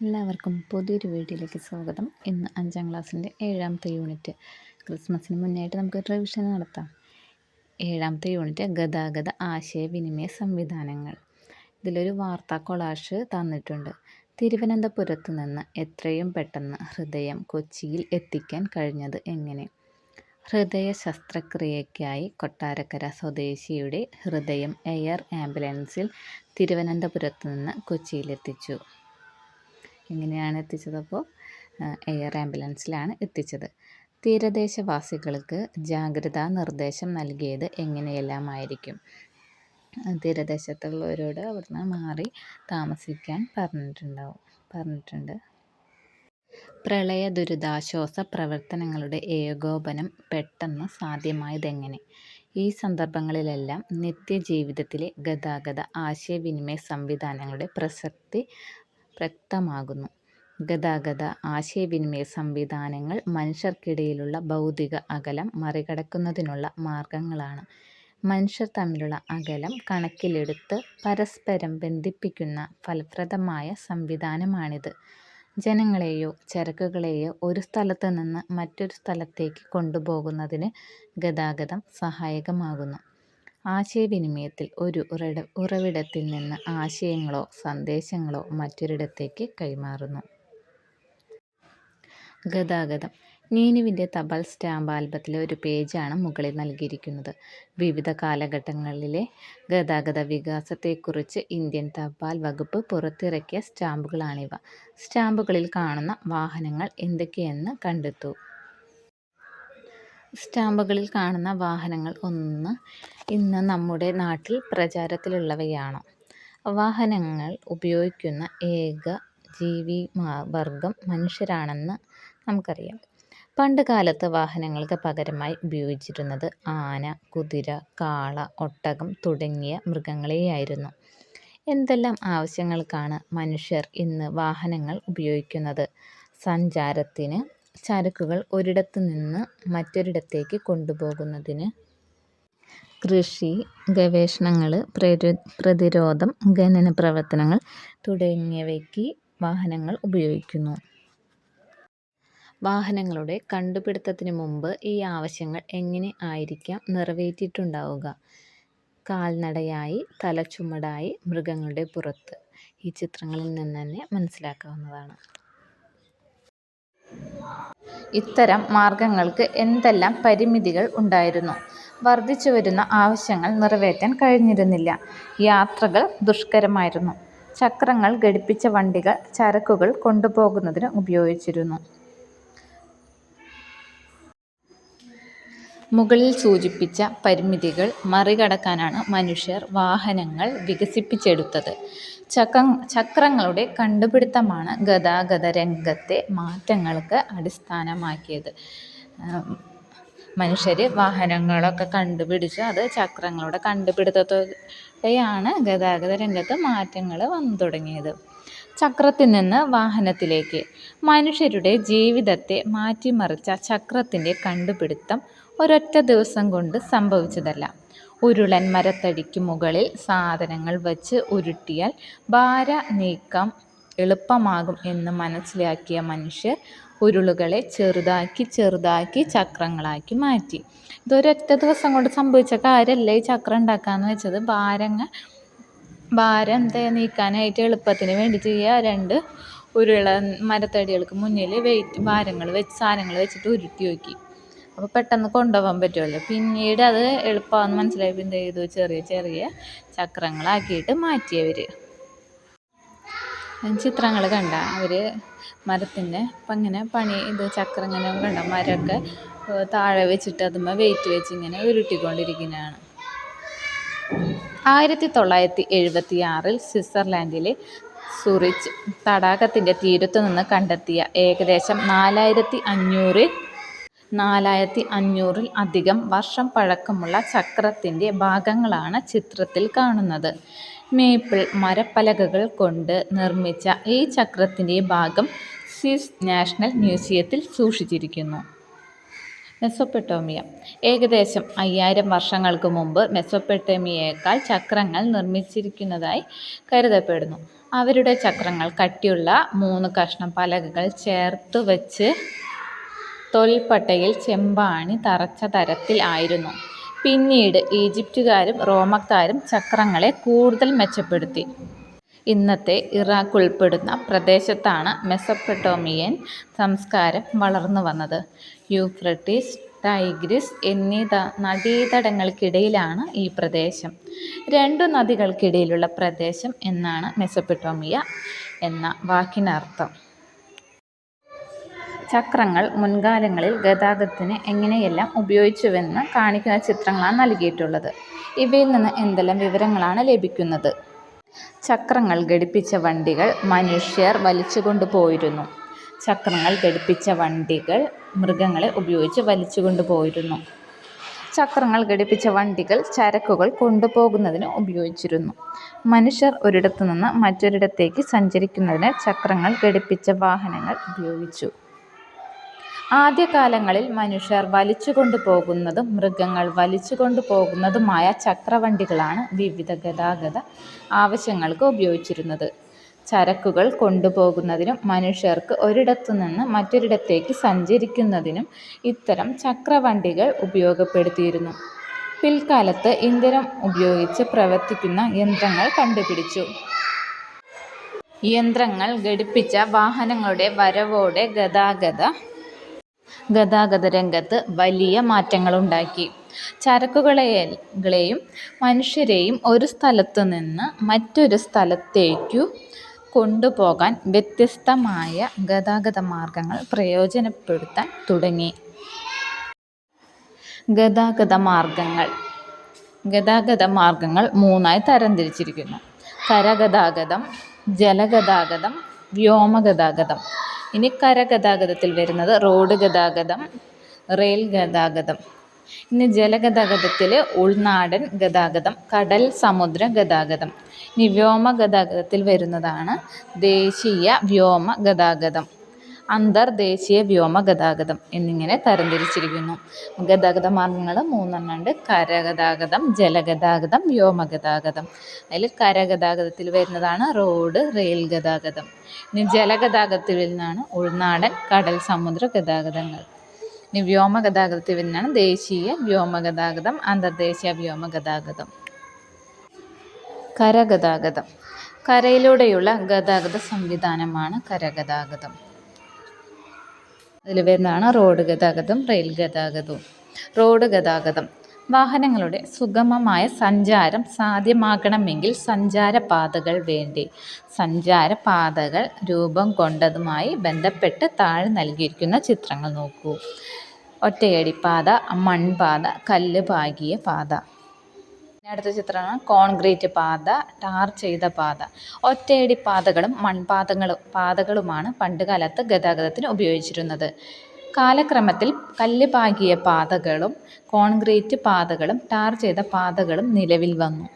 എല്ലാവർക്കും പുതിയൊരു വീഡിയോയിലേക്ക് സ്വാഗതം. ഇന്ന് അഞ്ചാം ക്ലാസ്സിന്റെ ഏഴാമത്തെ യൂണിറ്റ്. ക്രിസ്മസിന് മുന്നായിട്ട് നമുക്ക് റിവിഷൻ നടത്താം. ഏഴാമത്തെ യൂണിറ്റ് ഗതാഗത ആശയവിനിമയ സംവിധാനങ്ങൾ. ഇതിലൊരു വാർത്താ കൊളാഷ് തന്നിട്ടുണ്ട്. തിരുവനന്തപുരത്ത് നിന്ന് എത്രയും പെട്ടെന്ന് ഹൃദയം കൊച്ചിയിൽ എത്തിക്കാൻ കഴിഞ്ഞത് എങ്ങനെ? ഹൃദയ ശസ്ത്രക്രിയയ്ക്കായി കൊട്ടാരക്കര സ്വദേശിയുടെ ഹൃദയം എയർ ആംബുലൻസിൽ തിരുവനന്തപുരത്ത് നിന്ന് കൊച്ചിയിലെത്തിച്ചു എങ്ങനെയാണ് എത്തിച്ചത് അപ്പോൾ എയർ ആംബുലൻസിലാണ് എത്തിച്ചത്. തീരദേശവാസികൾക്ക് ജാഗ്രതാ നിർദ്ദേശം നൽകിയത് എങ്ങനെയെല്ലാമായിരിക്കും? തീരദേശത്തുള്ളവരോട് അവിടുന്ന് മാറി താമസിക്കാൻ പറഞ്ഞിട്ടുണ്ടാവും പറഞ്ഞിട്ടുണ്ട്. പ്രളയ ദുരിതാശ്വാസ പ്രവർത്തനങ്ങളുടെ ഏകോപനം പെട്ടെന്ന് സാധ്യമായതെങ്ങനെ? ഈ സന്ദർഭങ്ങളിലെല്ലാം നിത്യജീവിതത്തിലെ ഗതാഗത ആശയവിനിമയ സംവിധാനങ്ങളുടെ പ്രസക്തി വ്യക്തമാകുന്നു. ഗതാഗത ആശയവിനിമയ സംവിധാനങ്ങൾ മനുഷ്യർക്കിടയിലുള്ള ഭൗതിക അകലം മറികടക്കുന്നതിനുള്ള മാർഗങ്ങളാണ്. മനുഷ്യർ തമ്മിലുള്ള അകലം കണക്കിലെടുത്ത് പരസ്പരം ബന്ധിപ്പിക്കുന്ന ഫലപ്രദമായ സംവിധാനമാണിത്. ജനങ്ങളെയോ ചരക്കുകളെയോ ഒരു സ്ഥലത്ത് നിന്ന് മറ്റൊരു സ്ഥലത്തേക്ക് കൊണ്ടുപോകുന്നതിന് ഗതാഗതം സഹായകമാകുന്നു. ആശയവിനിമയത്തിൽ ഒരു ഉറവിടത്തിൽ നിന്ന് ആശയങ്ങളോ സന്ദേശങ്ങളോ മറ്റൊരിടത്തേക്ക് കൈമാറുന്നു. ഗതാഗതം. നീനുവിന്റെ തപാൽ സ്റ്റാമ്പ് ആൽബത്തിലെ ഒരു പേജാണ് മുകളിൽ നൽകിയിരിക്കുന്നത്. വിവിധ കാലഘട്ടങ്ങളിലെ ഗതാഗത വികാസത്തെക്കുറിച്ച് ഇന്ത്യൻ തപാൽ വകുപ്പ് പുറത്തിറക്കിയ സ്റ്റാമ്പുകളാണിവ. സ്റ്റാമ്പുകളിൽ കാണുന്ന വാഹനങ്ങൾ എന്തൊക്കെയെന്ന് കണ്ടെത്തൂ. സ്റ്റാമ്പുകളിൽ കാണുന്ന വാഹനങ്ങൾ ഒന്ന് ഇന്ന് നമ്മുടെ നാട്ടിൽ പ്രചാരത്തിലുള്ളവയാണ്. വാഹനങ്ങൾ ഉപയോഗിക്കുന്ന ഏക ജീവി വർഗം മനുഷ്യരാണെന്ന് നമുക്കറിയാം. പണ്ട് കാലത്ത് വാഹനങ്ങൾക്ക് പകരമായി ഉപയോഗിച്ചിരുന്നത് ആന കുതിര കാള ഒട്ടകം തുടങ്ങിയ മൃഗങ്ങളെയായിരുന്നു. എന്തെല്ലാം ആവശ്യങ്ങൾക്കാണ് മനുഷ്യർ ഇന്ന് വാഹനങ്ങൾ ഉപയോഗിക്കുന്നത്? സഞ്ചാരത്തിന് ചരക്കുകൾ ഒരിടത്തു നിന്ന് മറ്റൊരിടത്തേക്ക് കൊണ്ടുപോകുന്നതിന് കൃഷി ഗവേഷണങ്ങൾ പ്രതിരോധം ഖനന പ്രവർത്തനങ്ങൾ തുടങ്ങിയവയ്ക്ക് വാഹനങ്ങൾ ഉപയോഗിക്കുന്നു. വാഹനങ്ങളുടെ കണ്ടുപിടുത്തത്തിന് മുമ്പ് ഈ ആവശ്യങ്ങൾ എങ്ങനെ ആയിരിക്കാം നിറവേറ്റിയിട്ടുണ്ടാവുക? കാൽനടയായി തലച്ചുമടായി മൃഗങ്ങളുടെ പുറത്ത്. ഈ ചിത്രങ്ങളിൽ നിന്ന് തന്നെ മനസ്സിലാക്കാവുന്നതാണ്. ഇത്തരം മാർഗങ്ങൾക്ക് എന്തെല്ലാം പരിമിതികൾ ഉണ്ടായിരുന്നു? വർദ്ധിച്ചുവരുന്ന ആവശ്യങ്ങൾ നിറവേറ്റാൻ കഴിഞ്ഞിരുന്നില്ല. യാത്രകൾ ദുഷ്കരമായിരുന്നു. ചക്രങ്ങൾ ഘടിപ്പിച്ച വണ്ടികൾ ചരക്കുകൾ കൊണ്ടുപോകുന്നതിന് ഉപയോഗിച്ചിരുന്നു. മുകളിൽ സൂചിപ്പിച്ച പരിമിതികൾ മറികടക്കാനാണ് മനുഷ്യർ വാഹനങ്ങൾ വികസിപ്പിച്ചെടുത്തത്. ചക്ര ചക്രങ്ങളുടെ കണ്ടുപിടുത്തമാണ് ഗതാഗത രംഗത്തെ മാറ്റങ്ങൾക്ക് അടിസ്ഥാനമാക്കിയത്. മനുഷ്യർ വാഹനങ്ങളൊക്കെ കണ്ടുപിടിച്ച് അത് ചക്രങ്ങളുടെ കണ്ടുപിടുത്തത്തോടെയാണ് ഗതാഗത രംഗത്ത് മാറ്റങ്ങൾ വന്നു തുടങ്ങിയത്. ചക്രത്തിൽ നിന്ന് വാഹനത്തിലേക്ക്. മനുഷ്യരുടെ ജീവിതത്തെ മാറ്റിമറിച്ച ചക്രത്തിന്റെ കണ്ടുപിടുത്തം ഒരൊറ്റ ദിവസം കൊണ്ട് സംഭവിച്ചതല്ല. ഉരുളൻ മരത്തടിക്ക് മുകളിൽ സാധനങ്ങൾ വച്ച് ഉരുട്ടിയാൽ ഭാര നീക്കം എളുപ്പമാകും എന്ന് മനസ്സിലാക്കിയ മനുഷ്യർ ഉരുളുകളെ ചെറുതാക്കി ചെറുതാക്കി ചക്രങ്ങളാക്കി മാറ്റി. ഇതൊരൊറ്റ ദിവസം കൊണ്ട് സംഭവിച്ച കാര്യമല്ല ഈ ചക്രം ഉണ്ടാക്കാന്ന് വെച്ചത്? ഭാരങ്ങൾ ഭാരം നീക്കാനായിട്ട് എളുപ്പത്തിന് വേണ്ടി ചെയ്യുക രണ്ട് ഉരുള മരത്തടികൾക്ക് മുന്നിൽ വെയിറ്റ് ഭാരങ്ങൾ വെച്ച് സാധനങ്ങൾ വെച്ചിട്ട് ഉരുട്ടി നോക്കി. അപ്പോൾ പെട്ടെന്ന് കൊണ്ടുപോകാൻ പറ്റുമല്ലോ. പിന്നീട് അത് എളുപ്പമാണെന്ന് മനസ്സിലായി. എന്ത് ചെയ്തു ചെറിയ ചെറിയ ചക്രങ്ങളാക്കിയിട്ട് മാറ്റിയവർ ചിത്രങ്ങൾ കണ്ട അവർ മരത്തിന്റെ അപ്പം ഇങ്ങനെ പണി ഇത് ചക്രം ഇങ്ങനെ കണ്ട മരമൊക്കെ താഴെ വെച്ചിട്ട് അതുമ്മ വെയിറ്റ് വെച്ച് ഇങ്ങനെ ഉരുട്ടിക്കൊണ്ടിരിക്കുന്നതാണ്. ആയിരത്തി തൊള്ളായിരത്തി എഴുപത്തി ആറിൽ സ്വിറ്റ്സർലാൻഡിലെ സുറിച്ച് തടാകത്തിന്റെ തീരത്തു നിന്ന് കണ്ടെത്തിയ ഏകദേശം നാലായിരത്തി അഞ്ഞൂറ് നാലായിരത്തി അഞ്ഞൂറിൽ അധികം വർഷം പഴക്കമുള്ള ചക്രത്തിന്റെ ഭാഗങ്ങളാണ് ചിത്രത്തിൽ കാണുന്നത്. മേപ്പിൾ മരപ്പലകകൾ കൊണ്ട് നിർമ്മിച്ച ഈ ചക്രത്തിന്റെ ഭാഗം സ്വിസ് നാഷണൽ മ്യൂസിയത്തിൽ സൂക്ഷിച്ചിരിക്കുന്നു. മെസൊപ്പൊട്ടേമിയ ഏകദേശം അയ്യായിരം വർഷങ്ങൾക്ക് മുമ്പ് മെസൊപ്പൊട്ടേമിയയേക്കാൾ ചക്രങ്ങൾ നിർമ്മിച്ചിരിക്കുന്നതായി കരുതപ്പെടുന്നു. അവരുടെ ചക്രങ്ങൾ കട്ടിയുള്ള മൂന്ന് കഷ്ണം പലകകൾ ചേർത്ത് വച്ച് തോൽപ്പട്ടയിൽ ചെമ്പാണി തറച്ച തരത്തിൽ ആയിരുന്നു. പിന്നീട് ഈജിപ്തുകാരും റോമക്കാരും ചക്രങ്ങളെ കൂടുതൽ മെച്ചപ്പെടുത്തി. ഇന്നത്തെ ഇറാഖ് ഉൾപ്പെടുന്ന പ്രദേശത്താണ് മെസപ്പട്ടോമിയൻ സംസ്കാരം വളർന്നു വന്നത് യൂഫ്രട്ടീസ്, ടൈഗ്രിസ് എന്നീ നദീതടങ്ങൾക്കിടയിലാണ് ഈ പ്രദേശം. രണ്ടു നദികൾക്കിടയിലുള്ള പ്രദേശം എന്നാണ് മെസപ്പട്ടോമിയ എന്ന വാക്കിനർത്ഥം. ചക്രങ്ങൾ മുൻകാലങ്ങളിൽ ഗതാഗതത്തിന് എങ്ങനെയെല്ലാം ഉപയോഗിച്ചുവെന്ന് കാണിക്കുന്ന ചിത്രങ്ങളാണ് നൽകിയിട്ടുള്ളത്. ഇവയിൽ നിന്ന് എന്തെല്ലാം വിവരങ്ങളാണ് ലഭിക്കുന്നത്. ചക്രങ്ങൾ ഘടിപ്പിച്ച വണ്ടികൾ മനുഷ്യർ വലിച്ചുകൊണ്ടുപോയിരുന്നു. ചക്രങ്ങൾ ഘടിപ്പിച്ച വണ്ടികൾ മൃഗങ്ങളെ ഉപയോഗിച്ച് വലിച്ചുകൊണ്ടുപോയിരുന്നു. ചക്രങ്ങൾ ഘടിപ്പിച്ച വണ്ടികൾ ചരക്കുകൾ കൊണ്ടുപോകുന്നതിന് ഉപയോഗിച്ചിരുന്നു. മനുഷ്യർ ഒരിടത്തു നിന്ന് മറ്റൊരിടത്തേക്ക് സഞ്ചരിക്കുന്നതിന് ചക്രങ്ങൾ ഘടിപ്പിച്ച വാഹനങ്ങൾ ഉപയോഗിച്ചു. ആദ്യകാലങ്ങളിൽ മനുഷ്യർ വലിച്ചുകൊണ്ടുപോകുന്നതും മൃഗങ്ങൾ വലിച്ചുകൊണ്ടുപോകുന്നതുമായ ചക്രവണ്ടികളാണ് വിവിധ ഗതാഗത ആവശ്യങ്ങൾക്ക് ഉപയോഗിച്ചിരുന്നത്. ചരക്കുകൾ കൊണ്ടുപോകുന്നതിനും മനുഷ്യർക്ക് ഒരിടത്തു നിന്ന് മറ്റൊരിടത്തേക്ക് സഞ്ചരിക്കുന്നതിനും ഇത്തരം ചക്രവണ്ടികൾ ഉപയോഗപ്പെടുത്തിയിരുന്നു. പിൽക്കാലത്ത് ഇന്ധനം ഉപയോഗിച്ച് പ്രവർത്തിക്കുന്ന യന്ത്രങ്ങൾ കണ്ടുപിടിച്ചു. യന്ത്രങ്ങൾ ഘടിപ്പിച്ച വാഹനങ്ങളുടെ വരവോടെ ഗതാഗതരംഗത്ത് വലിയ മാറ്റങ്ങളുണ്ടാക്കി ചരക്കുകളെയും മനുഷ്യരെയും ഒരു സ്ഥലത്തു നിന്ന് മറ്റൊരു സ്ഥലത്തേക്കു കൊണ്ടുപോകാൻ വ്യത്യസ്തമായ ഗതാഗത മാർഗങ്ങൾ പ്രയോജനപ്പെടുത്താൻ തുടങ്ങി. ഗതാഗത മാർഗങ്ങൾ ഗതാഗത മാർഗങ്ങൾ മൂന്നായി തരംതിരിച്ചിരിക്കുന്നു. കരഗതാഗതം, ജലഗതാഗതം, വ്യോമഗതാഗതം. കരഗതാഗതത്തിൽ വരുന്നത് റോഡ് ഗതാഗതം, റെയിൽ ഗതാഗതം. ഇനി ജലഗതാഗതത്തിൽ ഉൾനാടൻ ഗതാഗതം, കടൽ സമുദ്ര ഗതാഗതം. ഇനി വ്യോമ ഗതാഗതത്തിൽ വരുന്നതാണ് ദേശീയ വ്യോമ ഗതാഗതം, അന്തർ ദേശീയ വ്യോമ ഗതാഗതം എന്നിങ്ങനെ തരംതിരിച്ചിരിക്കുന്നു. ഗതാഗത മാർഗങ്ങൾ മൂന്നെണ്ണം ഉണ്ട് കരഗതാഗതം, ജലഗതാഗതം, വ്യോമ ഗതാഗതം അതിൽ കരഗതാഗതത്തിൽ വരുന്നതാണ് റോഡ്, റെയിൽ ഗതാഗതം. ഇനി ജലഗതാഗതത്തിൽ വരുന്നതാണ് ഉൾനാടൻ, കടൽ സമുദ്ര ഗതാഗതങ്ങൾ. ഇനി വ്യോമ ഗതാഗതത്തിൽ വരുന്നതാണ് ദേശീയ വ്യോമ ഗതാഗതം അന്തർദേശീയ വ്യോമ ഗതാഗതം കരഗതാഗതം കരയിലൂടെയുള്ള ഗതാഗത സംവിധാനമാണ് കരഗതാഗതം. അതിൽ വരുന്നതാണ് റോഡ് ഗതാഗതം റെയിൽ ഗതാഗതവും. റോഡ് ഗതാഗതം വാഹനങ്ങളുടെ സുഗമമായ സഞ്ചാരം സാധ്യമാകണമെങ്കിൽ സഞ്ചാരപാതകൾ വേണ്ടി സഞ്ചാരപാതകൾ രൂപം കൊണ്ടതുമായി ബന്ധപ്പെട്ട് താഴെ നൽകിയിരിക്കുന്ന ചിത്രങ്ങൾ നോക്കൂ. ഒറ്റയടിപ്പാത, മൺപാത, കല്ല് പാകിയ പാത. അടുത്ത ചിത്രമാണ് കോൺക്രീറ്റ് പാത, ടാർ ചെയ്ത പാത. ഒറ്റയടി പാതകളും മൺപാതകളും പാതകളുമാണ് പണ്ടുകാലത്ത് ഗതാഗതത്തിന് ഉപയോഗിച്ചിരുന്നത്. കാലക്രമത്തിൽ കല്ല് പാകിയ പാതകളും കോൺക്രീറ്റ് പാതകളും ടാർ ചെയ്ത പാതകളും നിലവിൽ വന്നു.